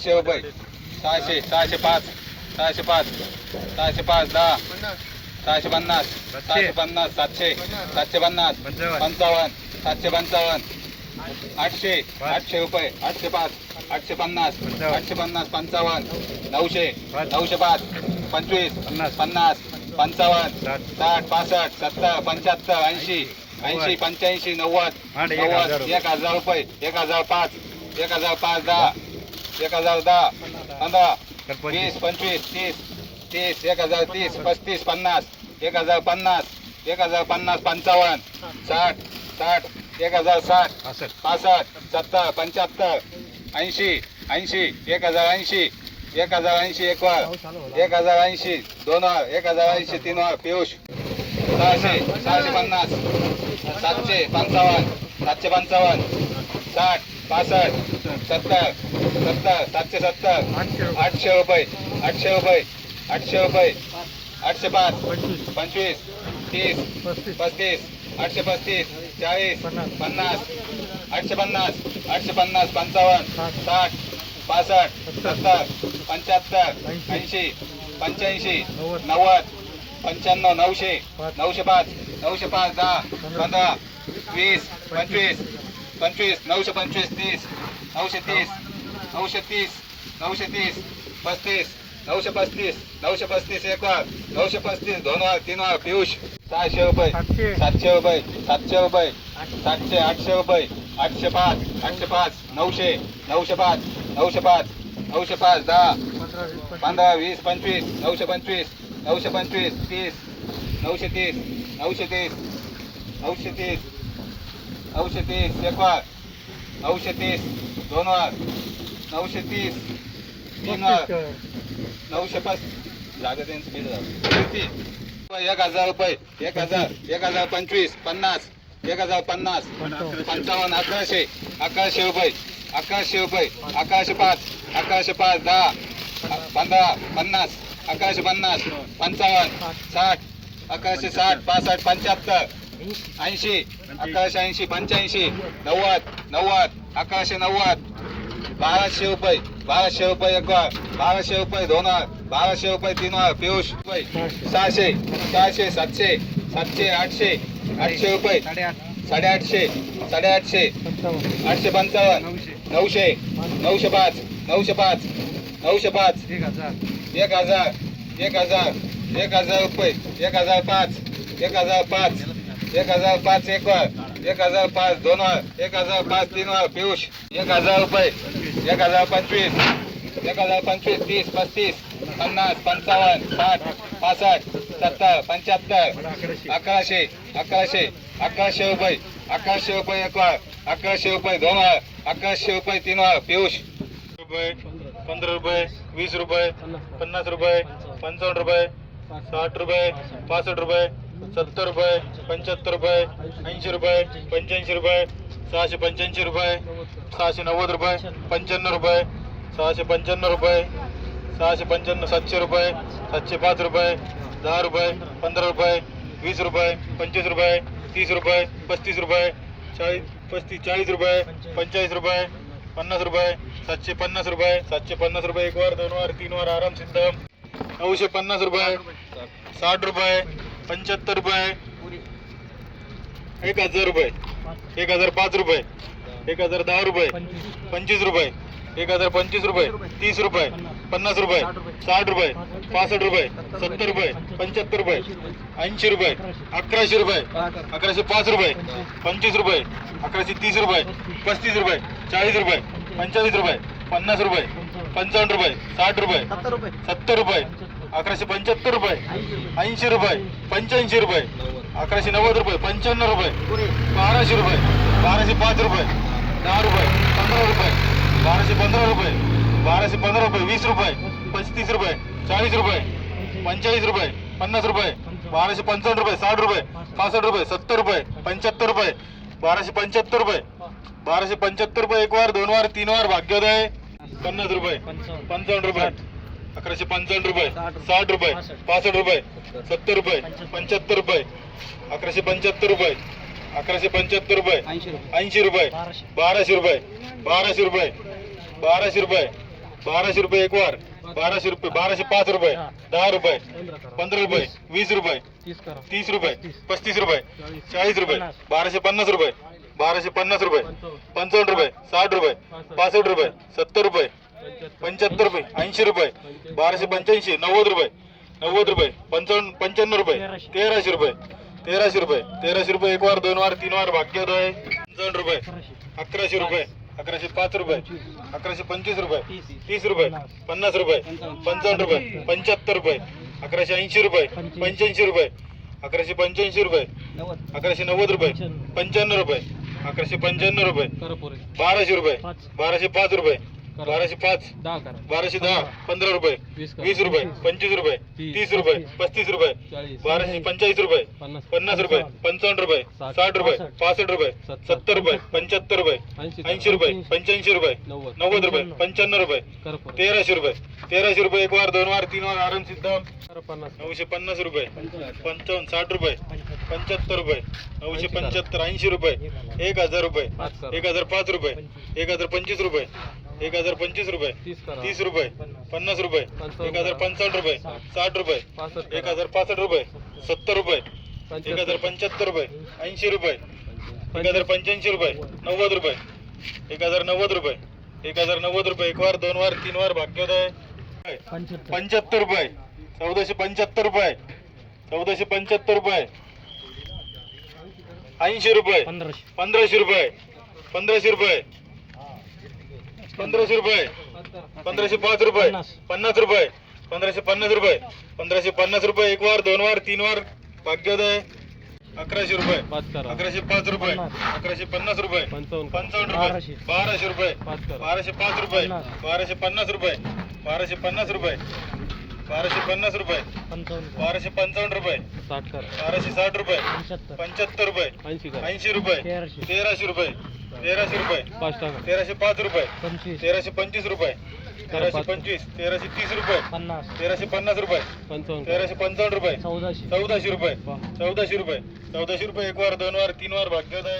सहाशे रुपये सहाशे सहाशे पाच. सहाशे पाच. सहाशे पाच दहा. सहाशे पन्नास. सहाशे पन्नास सातशे. सातशे पन्नास. पंचावन्न. सातशे पंचावन्न. आठशे. आठशे. रुपये. आठशे पाच. आठशे पन्नास. आठशे पन्नास पंचावन्न. नऊशे. नऊशे पाच. पंचवीस. पन्नास. पंचावन्न. साठ. पासष्ट सत्तर पंच्याहत्तर ऐंशी. ऐंशी पंच्याऐंशी नव्वद. नव्वद. एक हजार रुपये. एक हजार पाच. एक हजार पाच दहा. एक हजार दहा. पंधरा. वीस पंचवीस तीस. तीस एक हजार तीस पस्तीस पन्नास. एक हजार पन्नास. एक हजार पन्नास पंचावन्न. साठ साठ एक हजार साठ. पासष्ट सत्तर पंच्याहत्तर. ऐंशी ऐंशी एक हजार ऐंशी. एक हजार ऐंशी एक वर. एक हजार ऐंशी दोन वर. एक हजार ऐंशी तीन वर. पियुष. सहाशे सहाशे पन्नास. सातशे पंचावन्न. सातशे पंचावन्न. साठ पासष्ट. सत्तर. सत्तर सातशे सत्तर आठशे रुपये. आठशे रुपये आठशे रुपये आठशे पाच पंचवीस तीस पस्तीस. आठशे पस्तीस चाळीस पन्नास. आठशे पन्नास आठशे पन्नास पंचावन्न साठ. पासष्ट सत्तर. पंच्याहत्तर ऐंशी. पंच्याऐंशी नव्वद. पंच्याण्णव नऊशे नऊशे पाच नऊशे पाच दहा पंधरा. वीस पंचवीस पंचवीस नऊशे पंचवीस तीस नऊशे तीस नऊशे तीस नऊशे तीस पस्तीस नऊशे पस्तीस नऊशे पस्तीस एक वर नऊशे पस्तीस दोन वर तीन वर पियुष सहाशे रुपये सातशे. रुपये सातशे रुपये सातशे आठशे रुपये आठशे पाच आठशे पाच नऊशे नऊशे पाच नऊशे पाच नऊशे पाच दहा पंधरा वीस पंचवीस. नऊशे पंचवीस नऊशे पंचवीस तीस नऊशे तीस नऊशे तीस नऊशे तीस नऊशे तीस एक वर नऊशे तीस दोन वर नऊशे तीस. तीन नऊशे पाच जागा त्यांचं बिल? एक हजार रुपये. एक हजार. एक हजार पंचवीस. पन्नास. एक हजार पन्नास. पंचावन्न अकराशे. अकराशे रुपये. अकराशे रुपये. अकराशे पाच. अकराशे पाच दहा. पंधरा पन्नास. अकराशे पन्नास. पंचावन्न. साठ. अकराशे साठ पासष्ट पंच्याहत्तर. ऐंशी. अकराशे ऐंशी पंच्याऐंशी. नव्वद. नव्वद. अकराशे नव्वद. बाराशे रुपये बाराशे रुपये एक वर बाराशे रुपये दोन वर बाराशे रुपये तीन वर पियुष रुपये सहाशे सहाशे सातशे सातशे आठशे आठशे रुपये साडेआठशे साडेआठशे आठशे पंचावन्न नऊशे नऊशे पाच नऊशे पाच नऊशे पाच एक हजार. एक हजार एक हजार रुपये एक हजार पाच एक हजार पाच एक हजार पाच एक वर एक हजार पाच दोन एक हजार पाच तीन वर पियुष एक हजार रुपये एक हजार पंचवीस एक हजार पंचवीस तीस पस्तीस पन्नास पंचावन्न साठ पासष्ट सत्तर पंच्याहत्तर अकराशे अकराशे अकराशे रुपये अकराशे रुपये एक वार अकराशे रुपये दोन वर अकराशे रुपये तीन वर पियुष. रुपये पंधरा रुपये वीस रुपये पन्नास रुपये पंचावन्न रुपये साठ रुपये पासष्ट रुपये सत्तर रुपये पंच्याहत्तर रुपये ऐंशी रुपये पंच्याऐंशी रुपये सहाशे पंच्याऐंशी रुपये सहाशे नव्वद रुपये पंच्याण्णव रुपये सहाशे पंच्याण्णव रुपये सहाशे पंच्याण्णव सातशे रुपये सातशे पाच रुपये दहा रुपये पंधरा रुपये वीस रुपये पंचवीस रुपये तीस रुपये पस्तीस रुपये चाळीस पस्तीस चाळीस रुपये पंचेचाळीस रुपये पन्नास रुपये सातशे पन्नास रुपये सातशे पन्नास रुपये एक वार दोन वार तीन वार आराम सिद्ध नऊशे पन्नास रुपये साठ रुपये पंच्याहत्तर रुपये. एक हजार रुपये. एक हजार पाच रुपये. एक हजार दहा रुपये. पंचवीस. रुपये. एक हजार पंचवीस रुपये. तीस रुपये. पन्नास रुपये. साठ रुपये. पासष्ट रुपये. सत्तर रुपये. पंच्याहत्तर रुपये. ऐंशी रुपये. अकराशे. रुपये. अकराशे. पाच रुपये. पंचवीस. रुपये. अकराशे तीस रुपये. पस्तीस. रुपये. चाळीस रुपये. पंचेचाळीस. रुपये. पन्नास रुपये. पंचावन्न. रुपये. साठ रुपये. सत्तर रुपये. अकराशे पंच्याहत्तर रुपये. ऐंशी रुपये. पंच्याऐंशी रुपये. अकराशे नव्वद रुपये. पंच्याण्णव रुपये. बाराशे रुपये. बाराशे पाच रुपये. दहा रुपये. पंधरा रुपये. बाराशे पंधरा रुपये. बाराशे पंधरा रुपये. वीस रुपये. पस्तीस रुपये. चाळीस रुपये. पंचेचाळीस रुपये. पन्नास रुपये. बाराशे पंचावन्न रुपये. साठ रुपये. पासष्ट रुपये. सत्तर रुपये. पंच्याहत्तर रुपये. बाराशे पंच्याहत्तर रुपये. बाराशे पंच्याहत्तर रुपये एक वार दोन वार तीन वार. भाग्योदय. पन्नास रुपये. पंचावन्न रुपये. अकराशे पंचावन्न रुपये. साठ रुपये. पासष्ट. रुपये. सत्तर. रुपये. पंच्याहत्तर. रुपये. अकराशे पंच्याहत्तर रुपये. अकराशे पंच्याहत्तर रुपये. ऐंशी रुपये. बाराशे. रुपये. बाराशे रुपये. बाराशे रुपये. बाराशे रुपये एक वार बाराशे रुपये. बाराशे पाच रुपये. दहा रुपये. पंधरा रुपये. वीस रुपये. तीस रुपये. पस्तीस. रुपये. चाळीस. रुपये. बाराशे पन्नास रुपये. बाराशे पन्नास रुपये. पंचावन्न. रुपये. साठ रुपये. पासष्ट रुपये. सत्तर रुपये. पंच्याहत्तर रुपये ऐंशी रुपये बाराशे पंच्याऐंशी नव्वद रुपये नव्वद रुपये पंचावन्न पंच्याण्णव रुपये तेराशे रुपये तेराशे रुपये तेराशे रुपये एक वार दोन वार तीन वार भाग्योदय पंचावन्न रुपये अकराशे रुपये अकराशे पाच रुपये अकराशे पंचवीस रुपये तीस रुपये पन्नास रुपये पंचावन्न रुपये पंच्याहत्तर रुपये अकराशे ऐंशी रुपये पंच्याऐंशी रुपये अकराशे पंच्याऐंशी रुपये अकराशे नव्वद रुपये पंच्याण्णव रुपये अकराशे पंच्याण्णव रुपये बाराशे रुपये बाराशे पाच रुपये बाराशे पाच. बाराशे दहा पंधरा. रुपये. वीस रुपये पंचवीस रुपये तीस. रुपये पस्तीस. रुपये. बाराशे पंचेचाळीस रुपये. पन्नास. रुपये पंचावन्न. रुपये साठ. रुपये पासष्ट. रुपये सत्तर. रुपये पंच्याहत्तर रुपये ऐंशी. रुपये पंच्याऐंशी. रुपये नव्वद. रुपये पंच्याण्णव रुपये तेराशे रुपये तेराशे रुपये एक वार दोन वार तीन वार आराम सिद्ध. नऊशे पन्नास रुपये पंचावन्न. साठ रुपये पंच्याहत्तर रुपये नऊशे पंच्याहत्तर ऐंशी रुपये एक हजार रुपये एक हजार पाच रुपये एक हजार पंचवीस रुपये एक हजार पंचवीस रुपये. तीस रुपये. पन्नास रुपये. एक हजार पंचावन्न रुपये. साठ. रुपये. एक हजार पासष्ट रुपये. सत्तर रुपये. एक हजार पंच्याहत्तर रुपये. ऐंशी रुपये. एक हजार पंच्याऐंशी रुपये. नव्वद रुपये. एक हजार नव्वद रुपये. एक हजार नव्वद रुपये. एक वार दोन वार तीन वार भाग्योदय पंच्याहत्तर. रुपये. चौदाशे पंच्याहत्तर रुपये. चौदाशे पंच्याहत्तर रुपये. ऐंशी रुपये. पंधराशे रुपये. पंधराशे रुपये. पंधराशे रुपये. पंधराशे पाच रुपये. पन्नास रुपये. पंधराशे पन्नास रुपये. पंधराशे पन्नास रुपये. एक वार दोन वार तीन वार. भाग्योदय अकराशे रुपये. अकराशे पाच रुपये. अकराशे पन्नास रुपये. पंचावन्न. रुपये. बाराशे. रुपये. बाराशे पाच रुपये. बाराशे पन्नास रुपये. बाराशे पन्नास रुपये. बाराशे पन्नास रुपये. बाराशे पंचावन्न रुपये. बाराशे साठ रुपये. पंच्याहत्तर. रुपये. ऐंशी रुपये. तेराशे रुपये. तेराशे रुपये. तेराशे पाच रुपये. तेराशे पंचवीस रुपये. तेराशे पंचवीस. तेराशे तीस रुपये. तेराशे पन्नास रुपये. तेराशे पंचावन्न रुपये. चौदाशे. रुपये. चौदाशे रुपये. चौदाशे रुपये एक वार दोन वार तीन वार भाग्योदय.